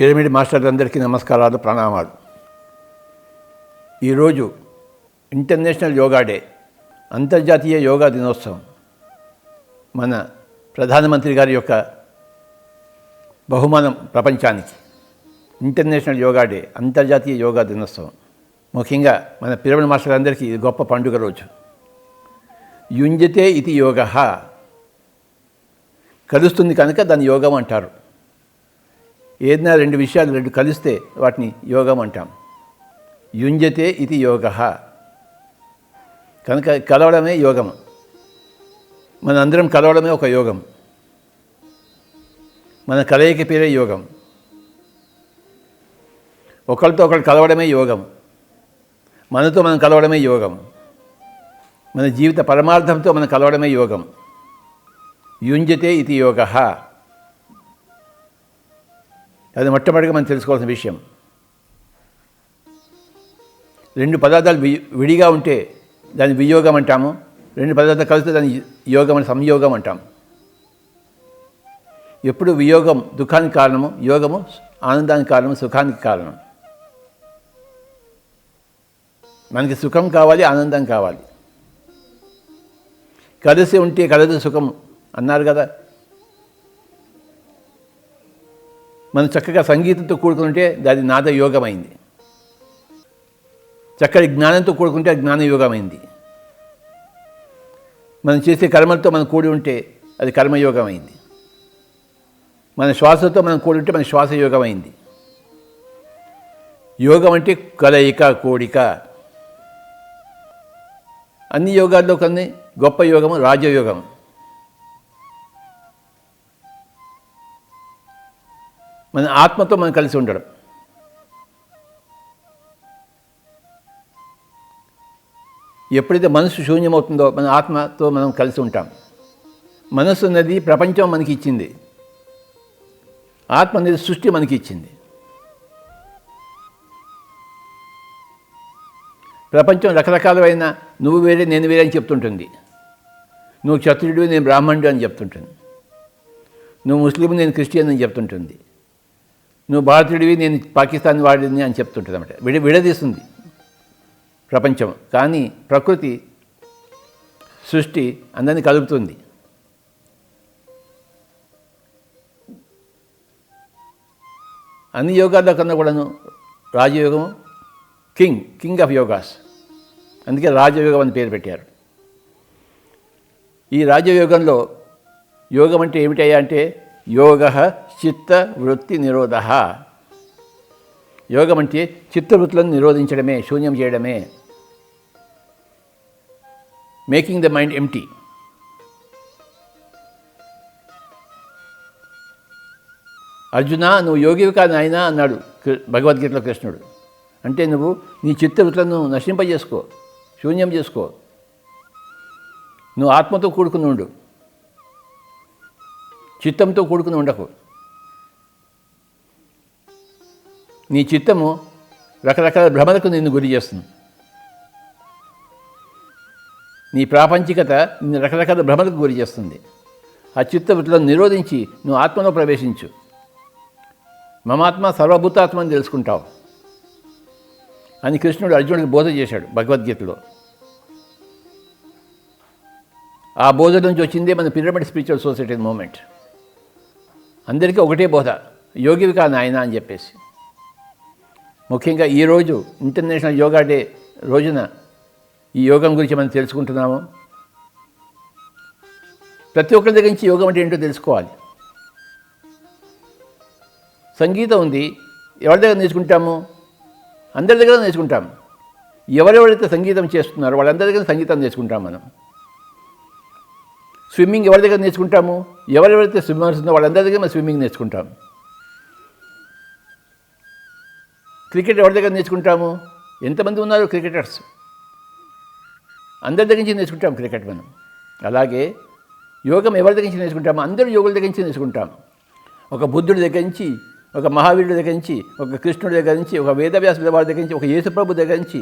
Pyramid మాస్టర్లందరికీ నమస్కారాలు ప్రణామాలు. ఈరోజు ఇంటర్నేషనల్ యోగా డే అంతర్జాతీయ యోగా దినోత్సవం. మన ప్రధానమంత్రి గారి యొక్క బహుమానం ప్రపంచానికి. ఇంటర్నేషనల్ యోగా డే అంతర్జాతీయ యోగా దినోత్సవం. ముఖ్యంగా మన పిరమిడ్ మాస్టర్లందరికీ ఇది గొప్ప పండుగ రోజు. యుంజతే ఇది యోగ. కలుస్తుంది కనుక దాన్ని యోగం అంటారు. ఏదైనా రెండు విషయాలు రెండు కలిస్తే వాటిని యోగం అంటాం. యుంజతే ఇది యోగ. కనుక కలవడమే యోగం. మన అందరం కలవడమే ఒక యోగం. మన కలయిక పేరే యోగం. ఒకరితో ఒకరు కలవడమే యోగం. మనతో మనం కలవడమే యోగం. మన జీవిత పరమార్థంతో మనం కలవడమే యోగం. యుంజతే ఇది యోగ. అది మొట్టమొదటిగా మనం తెలుసుకోవాల్సిన విషయం. రెండు పదార్థాలు విడిగా ఉంటే దాన్ని వియోగం అంటాము. రెండు పదార్థాలు కలిస్తే దాన్ని యోగం అని సంయోగం అంటాం ఎప్పుడు వియోగం దుఃఖానికి కారణము యోగము ఆనందానికి కారణము సుఖానికి కారణం. మనకి సుఖం కావాలి ఆనందం కావాలి. కలిసి ఉంటే కలదు సుఖం అన్నారు కదా. మనం చక్కగా సంగీతంతో కూడుకుంటే దాని నాద యోగమైంది చక్కటి జ్ఞానంతో కూడుకుంటే అది జ్ఞాన యోగమైంది మనం చేసే కర్మలతో మనం కూడి ఉంటే అది కర్మయోగమైంది. మన శ్వాసతో మనం కూడి ఉంటే మన శ్వాస యోగమైంది యోగం అంటే కలయిక కోడిక. అన్ని యోగాల్లో కొన్ని గొప్ప యోగము రాజయోగం మన ఆత్మతో మనం కలిసి ఉండడం. ఎప్పుడైతే మనసు శూన్యమవుతుందో మన ఆత్మతో మనం కలిసి ఉంటాం. మనసు అనేది ప్రపంచం మనకి ఇచ్చింది. ఆత్మ అనేది సృష్టి మనకి ఇచ్చింది. ప్రపంచం రకరకాలమైన నువ్వు వేరే నేను వేరే అని చెప్తుంటుంది. నువ్వు క్షత్రుడు నేను బ్రాహ్మణుడు అని చెప్తుంటుంది. నువ్వు ముస్లిం నేను క్రిస్టియన్ అని చెప్తుంటుంది. నువ్వు భారతీయుడివి నేను పాకిస్తాన్ వాడిని అని చెప్తుంటుంది అనమాట విడ విడదీస్తుంది ప్రపంచం. కానీ ప్రకృతి సృష్టి అందరినీ కలుపుతుంది అన్ని యోగాల్లో కన్నా కూడాను రాజయోగం కింగ్ కింగ్ ఆఫ్ యోగాస్. అందుకే రాజయోగం అని పేరు పెట్టారు. ఈ రాజయోగంలో యోగం అంటే ఏమిటయ్యా అంటే యోగ చిత్త వృత్తి నిరోధ. యోగం అంటే చిత్తవృత్తులను నిరోధించడమే శూన్యం చేయడమే. Making the mind empty Arjuna నువ్వు యోగివి కాదు నాయన అన్నాడు భగవద్గీతలో కృష్ణుడు. అంటే నువ్వు నీ చిత్తవృత్తులను నశింపజేసుకో శూన్యం చేసుకో. నువ్వు ఆత్మతో కూడుకుని ఉండు. చిత్తంతో కూడుకుని ఉండకు. నీ చిత్తము రకరకాల భ్రమలకు నిన్ను గురి చేస్తుంది. నీ ప్రాపంచికత నిన్ను రకరకాల భ్రమలకు గురి చేస్తుంది. ఆ చిత్తవృత్తులను నిరోధించి నువ్వు ఆత్మలో ప్రవేశించు. మమాత్మ సర్వభూతాత్మ అని తెలుసుకుంటావు. అని కృష్ణుడు అర్జునుడికి బోధ చేశాడు భగవద్గీతలో. ఆ బోధ నుంచి వచ్చిందే మన పిరమిడ్ స్పిరిచువల్ సొసైటీ మూమెంట్. అందరికీ ఒకటే బోధ యోగివి కా నాయన అని చెప్పేసి. ముఖ్యంగా ఈరోజు ఇంటర్నేషనల్ యోగా డే రోజున ఈ యోగం గురించి మనం తెలుసుకుంటున్నాము. ప్రతి ఒక్కరి దగ్గర నుంచి యోగం అంటే ఏంటో తెలుసుకోవాలి. సంగీతం ఉంది. ఎవరి దగ్గర నేర్చుకుంటాము? అందరి దగ్గర నేర్చుకుంటాం. ఎవరెవరైతే సంగీతం చేస్తున్నారో వాళ్ళందరి దగ్గర సంగీతం నేర్చుకుంటాం మనం. స్విమ్మింగ్ ఎవరి దగ్గర నేర్చుకుంటాము? ఎవరెవరైతే స్విమ్మర్స్ ఉందో వాళ్ళందరి దగ్గర మనం స్విమ్మింగ్ నేర్చుకుంటాం. క్రికెట్ ఎవరి దగ్గర నేర్చుకుంటాము? ఎంతమంది ఉన్నారు క్రికెటర్స్? అందరి దగ్గర నుంచి నేర్చుకుంటాం క్రికెట్ మనం. అలాగే యోగం ఎవరి దగ్గర నుంచి నేర్చుకుంటాము అందరూ యోగుల దగ్గర నుంచి నేర్చుకుంటాం ఒక బుద్ధుడి దగ్గర నుంచి ఒక మహావీరుడి దగ్గర నుంచి ఒక కృష్ణుడి దగ్గర నుంచి ఒక వేదవ్యాసుడి వారి దగ్గర నుంచి ఒక యేసుప్రభు దగ్గర నుంచి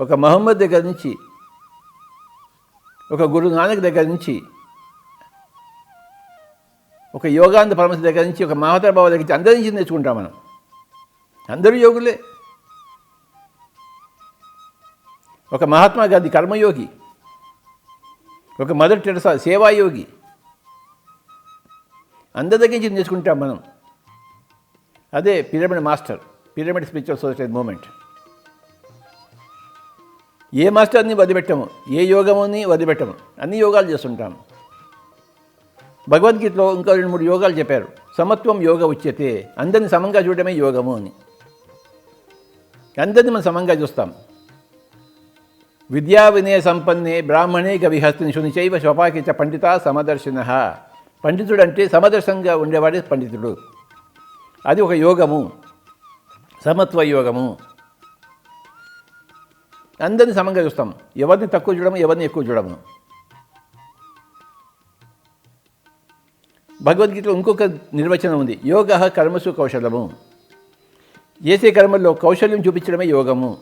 ఒక మహమ్మద్ దగ్గర నుంచి ఒక గురు నానక్ దగ్గర నుంచి ఒక యోగానంద పరమశ దగ్గర నుంచి ఒక మహాతర బాబా దగ్గర నుంచి అందరి నుంచి నేర్చుకుంటాం మనం. అందరూ యోగులే. ఒక మహాత్మా గాంధీ కర్మయోగి. ఒక మదర్ టెరసా సేవాయోగి. అందరి దగ్గర నుంచి నేర్చుకుంటాం మనం. అదే pyramid master pyramid spiritual society movement. ఏ మాస్టర్ని వదిలిపెట్టము ఏ యోగముని వదిలిపెట్టము అన్ని యోగాలు చేస్తుంటాము భగవద్గీతలో ఇంకా రెండు మూడు యోగాలు చెప్పారు. సమత్వం యోగ ఉచ్యతే అందరిని సమంగా చూడడమే యోగము అని. అందరినీ మనం సమంగా చూస్తాం. విద్యా వినయ సంపన్నే బ్రాహ్మణే గవిహస్తిని శునిచైవ శోపాకిచ పండిత సమదర్శిన. పండితుడు అంటే సమదర్శంగా ఉండేవాడే పండితుడు. అది ఒక యోగము. సమత్వ యోగము. అందరినీ సమంగా చూస్తాం. ఎవరిని తక్కువ చూడము ఎవరిని ఎక్కువ చూడము. భగవద్గీతలో ఇంకొక నిర్వచనం ఉంది. యోగ కర్మసు కౌశలము. చేసే కర్మల్లో కౌశల్యం చూపించడమే యోగము.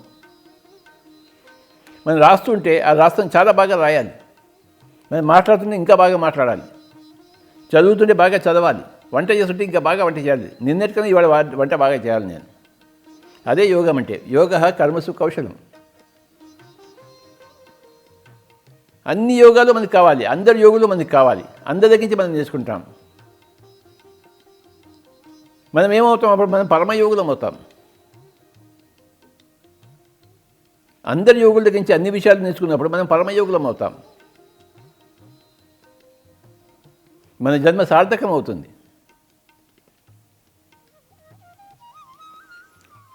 మనం రాస్తుంటే ఆ రాష్ట్రం చాలా బాగా రాయాలి. మనం మాట్లాడుతుంటే ఇంకా బాగా మాట్లాడాలి. చదువుతుంటే బాగా చదవాలి. వంట చేస్తుంటే ఇంకా బాగా వంట చేయాలి. నిన్నటికన్నా ఇవాళ వంట బాగా చేయాలి నేను. అదే యోగం అంటే యోగ కర్మసు కౌశలం. అన్ని యోగాలు మనకు కావాలి. అందరి యోగులు మనకు కావాలి. అందరి దగ్గర నుంచి మనం నేర్చుకుంటాం. మనం ఏమవుతాం? అప్పుడు మనం పరమయోగులం అవుతాం. అందరి యోగుల దగ్గర నుంచి అన్ని విషయాలు నేర్చుకున్నప్పుడు మనం పరమయోగులం అవుతాం. మన జన్మ సార్థకం అవుతుంది.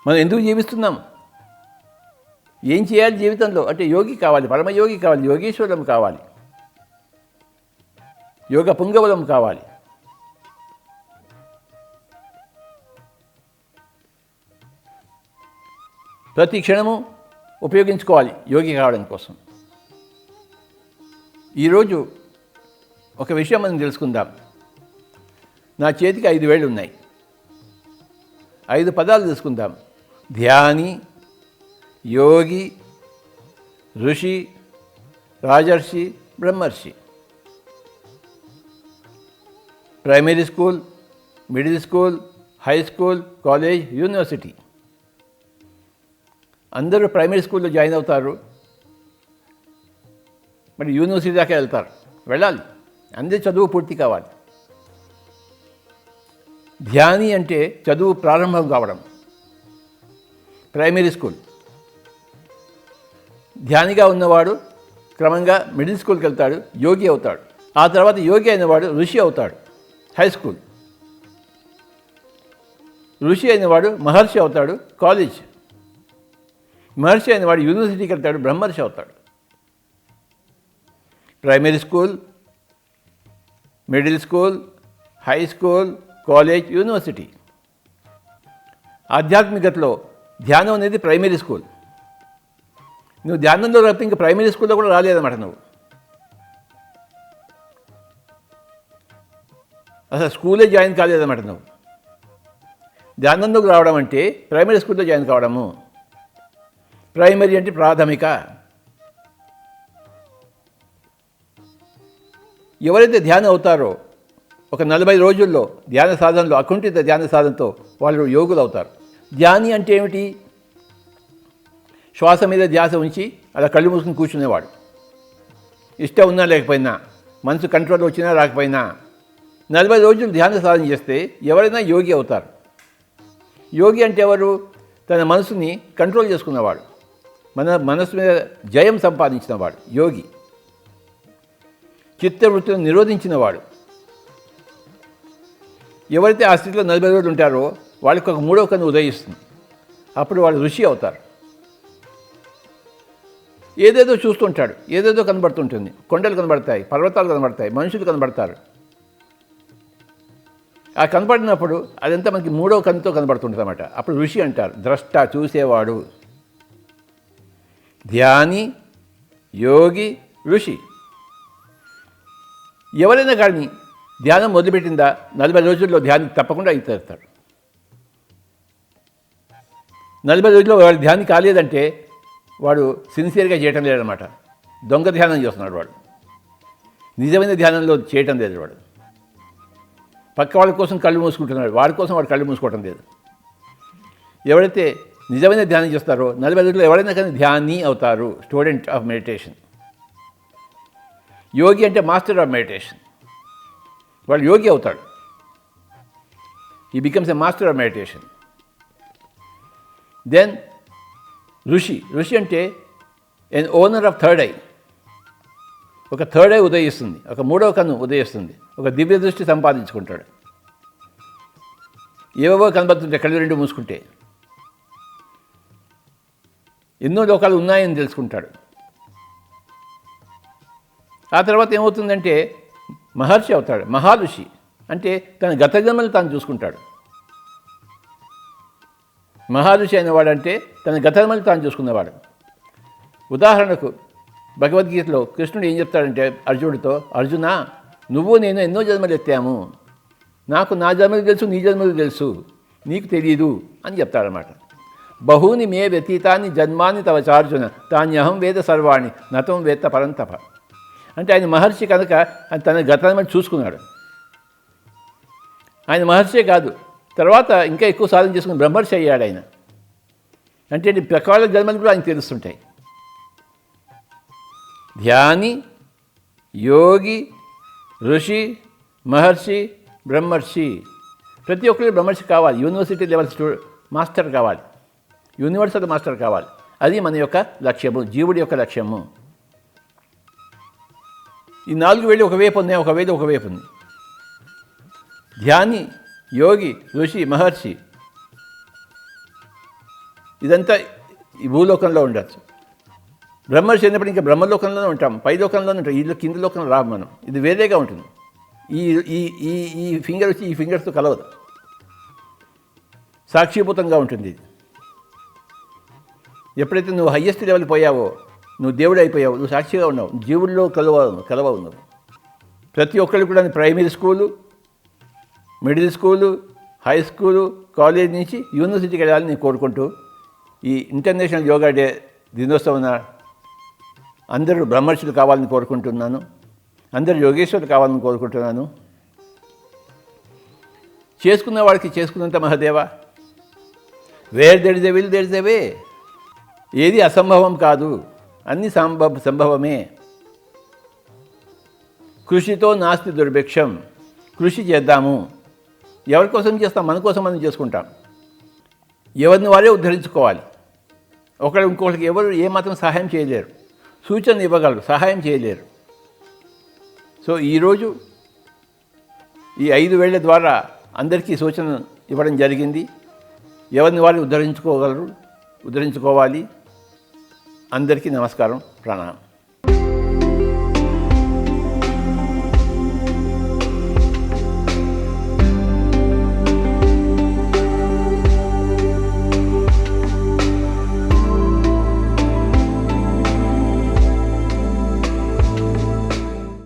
మనం ఎందుకు జీవిస్తున్నాం? ఏం చేయాలి జీవితంలో? అంటే యోగి కావాలి పరమయోగి కావాలి యోగీశ్వరం కావాలి. యోగ పుంగవలం కావాలి. ప్రతి క్షణము ఉపయోగించుకోవాలి యోగి కావడం కోసం. ఈరోజు ఒక విషయం మనం తెలుసుకుందాం. నా చేతికి ఐదు వేళ్ళు ఉన్నాయి ఐదు పదాలు తెలుసుకుందాం. ధ్యాని యోగి ఋషి రాజర్షి బ్రహ్మర్షి. Primary school middle school high school college university. అందరూ ప్రైమరీ స్కూల్లో జాయిన్ అవుతారు. మరి యూనివర్సిటీ దాకా వెళ్తారు. వెళ్ళాలి. అందరి చదువు పూర్తి కావాలి. ధ్యాని అంటే చదువు ప్రారంభం కావడం. Primary school. ధ్యానిగా ఉన్నవాడు క్రమంగా మిడిల్ స్కూల్కి వెళ్తాడు యోగి అవుతాడు. ఆ తర్వాత యోగి అయినవాడు ఋషి అవుతాడు హై స్కూల్. ఋషి అయినవాడు మహర్షి అవుతాడు కాలేజ్. మహర్షి అయినవాడు యూనివర్సిటీకి వెళ్తాడు బ్రహ్మర్షి అవుతాడు. Primary school middle school high school college university. ఆధ్యాత్మికతలో ధ్యానం అనేది ప్రైమరీ స్కూల్. నువ్వు ధ్యానంలో తప్ప ఇంకా ప్రైమరీ స్కూల్లో కూడా రాలేదన్నమాట నువ్వు. అసలు స్కూలే జాయిన్ కాలేదన్నమాట నువ్వు. ధ్యానంలోకి రావడం అంటే ప్రైమరీ స్కూల్లో జాయిన్ కావడము. ప్రైమరీ అంటే ప్రాథమిక. ఎవరైతే ధ్యానం అవుతారో ఒక నలభై రోజుల్లో ధ్యాన సాధనలో అకుంఠిత ధ్యాన సాధనతో వాళ్ళు యోగులు అవుతారు. ధ్యాని అంటే ఏమిటి? శ్వాస మీద ధ్యాస ఉంచి అలా కళ్ళు మూసుకుని కూర్చునేవాడు. ఇష్టం ఉన్నా లేకపోయినా మనసు కంట్రోల్ వచ్చినా రాకపోయినా నలభై రోజులు ధ్యాన సాధన చేస్తే ఎవరైనా యోగి అవుతారు. యోగి అంటే ఎవరు? తన మనసుని కంట్రోల్ చేసుకున్నవాడు. మన మనస్సు మీద జయం సంపాదించినవాడు యోగి. చిత్తవృత్తిని నిరోధించినవాడు ఎవరైతే ఆ స్థితిలో నలభై రోజులు ఉంటారో వాళ్ళకి ఒక మూడో కన్ను ఉదయిస్తుంది. అప్పుడు వాళ్ళు ఋషి అవుతారు. ఏదేదో చూస్తుంటాడు. ఏదేదో కనబడుతుంటుంది. కొండలు కనబడతాయి పర్వతాలు కనబడతాయి మనుషులు కనబడతారు. ఆ కనపడినప్పుడు అదంతా మనకి మూడో కన్నుతో కనబడుతుంటుంది అన్నమాట అప్పుడు ఋషి అంటారు ద్రష్ట చూసేవాడు. ధ్యాని యోగి ఋషి. ఎవరైనా కానీ ధ్యానం మొదలుపెట్టిందా నలభై రోజుల్లో ధ్యానం తప్పకుండా అయితేస్తారు నలభై రోజుల్లో వాడు ధ్యానం కాలేదంటే వాడు సిన్సియర్గా చేయటం లేదనమాట దొంగ ధ్యానం చేస్తున్నాడు వాడు. నిజమైన ధ్యానంలో చేయటం లేదు వాడు. పక్క వాళ్ళ కోసం కళ్ళు మూసుకుంటున్నాడు వాడి కోసం వాడు కళ్ళు మూసుకోవటం లేదు. ఎవరైతే నిజమైన ధ్యానం చేస్తారో నలభై రోజుల్లో ఎవరైనా కానీ ధ్యాని అవుతారు స్టూడెంట్ ఆఫ్ మెడిటేషన్. యోగి అంటే మాస్టర్ ఆఫ్ మెడిటేషన్. వాడు యోగి అవుతాడు ఈ becomes a master of meditation then rishi ఋషి అంటే an owner of third eye ఒక థర్డ్ ఐ ఉదయిస్తుంది ఒక మూడవ కన్ను ఉదయిస్తుంది ఒక దివ్య దృష్టి సంపాదించుకుంటాడు. ఏవేవో కనబడుతుంటే కళ్ళు రెండు మూసుకుంటే. ఎన్నో లోకాలు ఉన్నాయని తెలుసుకుంటాడు. ఆ తర్వాత ఏమవుతుందంటే మహర్షి అవుతాడు మహాలుషి అంటే తన గత జన్మలు తాను చూసుకుంటాడు. మహారుషి అయినవాడంటే తన గత జన్మలు తాను చూసుకున్నవాడు. ఉదాహరణకు భగవద్గీతలో కృష్ణుడు ఏం చెప్తాడంటే అర్జునుడితో అర్జున నువ్వు నేను ఎన్నో జన్మలు ఎత్తాము. నాకు నా జన్మలు తెలుసు నీ జన్మలు తెలుసు. నీకు తెలియదు అని చెప్తాడనమాట బహూని మే వ్యతీతాన్ని జన్మాన్ని తవ చార్జున తాన్యహం వేద సర్వాణి నతం వేత్త పరంతప అంటే ఆయన మహర్షి కనుక ఆయన తన గతాన్ని చూసుకున్నాడు. ఆయన మహర్షే కాదు తర్వాత ఇంకా ఎక్కువ సాధన చేసుకుని బ్రహ్మర్షి అయ్యాడు ఆయన. అంటే ప్రకాల జన్మలు కూడా ఆయన తెలుస్తుంటాయి. ధ్యాని యోగి ఋషి మహర్షి బ్రహ్మర్షి. ప్రతి ఒక్కరికి బ్రహ్మర్షి కావాలి. యూనివర్సిటీ లెవెల్ స్టూ మాస్టర్ కావాలి. యూనివర్సల్ మాస్టర్ కావాలి. అది మన యొక్క లక్ష్యము జీవుడి యొక్క లక్ష్యము. ఈ నాలుగు వేలు ఒకవైపు ఉన్నాయి ఒక ఒకవైపు ఉంది. ధ్యాని యోగి ఋషి మహర్షి. ఇదంతా ఈ భూలోకంలో ఉండొచ్చు. బ్రహ్మర్షి అయినప్పుడు ఇంకా బ్రహ్మలోకంలోనే ఉంటాం. పైలోకంలోనే ఉంటాం. ఈ కింద లోకంలో రాము మనం. ఇది వేరేగా ఉంటుంది. ఈ ఈ ఈ ఈ ఫింగర్ వచ్చి ఈ ఫింగర్స్తో కలవదు. సాక్షిభూతంగా ఉంటుంది ఇది. ఎప్పుడైతే నువ్వు హయ్యెస్ట్ లెవెల్ పోయావో నువ్వు దేవుడు అయిపోయావు నువ్వు సాక్షిగా ఉన్నావు జీవుల్లో కలువ కలవ ఉన్నావు. ప్రతి ఒక్కరికి కూడా primary school middle school high school college నుంచి యూనివర్సిటీకి వెళ్ళాలని నేను కోరుకుంటూ ఈ ఇంటర్నేషనల్ యోగా డే దినోత్సవం అందరూ బ్రహ్మర్షులు కావాలని కోరుకుంటున్నాను. అందరూ యోగేశ్వరులు కావాలని కోరుకుంటున్నాను. చేసుకున్న వాడికి చేసుకున్నంత Mahadeva. Where there is a will there is a way ఏది అసంభవం కాదు. అన్ని సంభవ సంభవమే. కృషితో నాస్తి దుర్భిక్షం. కృషి చేద్దాము. ఎవరి కోసం చేస్తాం? మన కోసం మనం చేసుకుంటాం. ఎవరిని వారే ఉద్ధరించుకోవాలి. ఒకళ్ళు ఇంకొకరికి ఎవరు ఏమాత్రం సహాయం చేయలేరు. సూచనలు ఇవ్వగలరు సహాయం చేయలేరు. సో ఈరోజు ఈ ఐదు వేళ్ళ ద్వారా అందరికీ సూచన ఇవ్వడం జరిగింది. ఎవరిని వారు ఉద్ధరించుకోగలరు? ఉద్ధరించుకోవాలి. అందరికీ నమస్కారం ప్రణామం.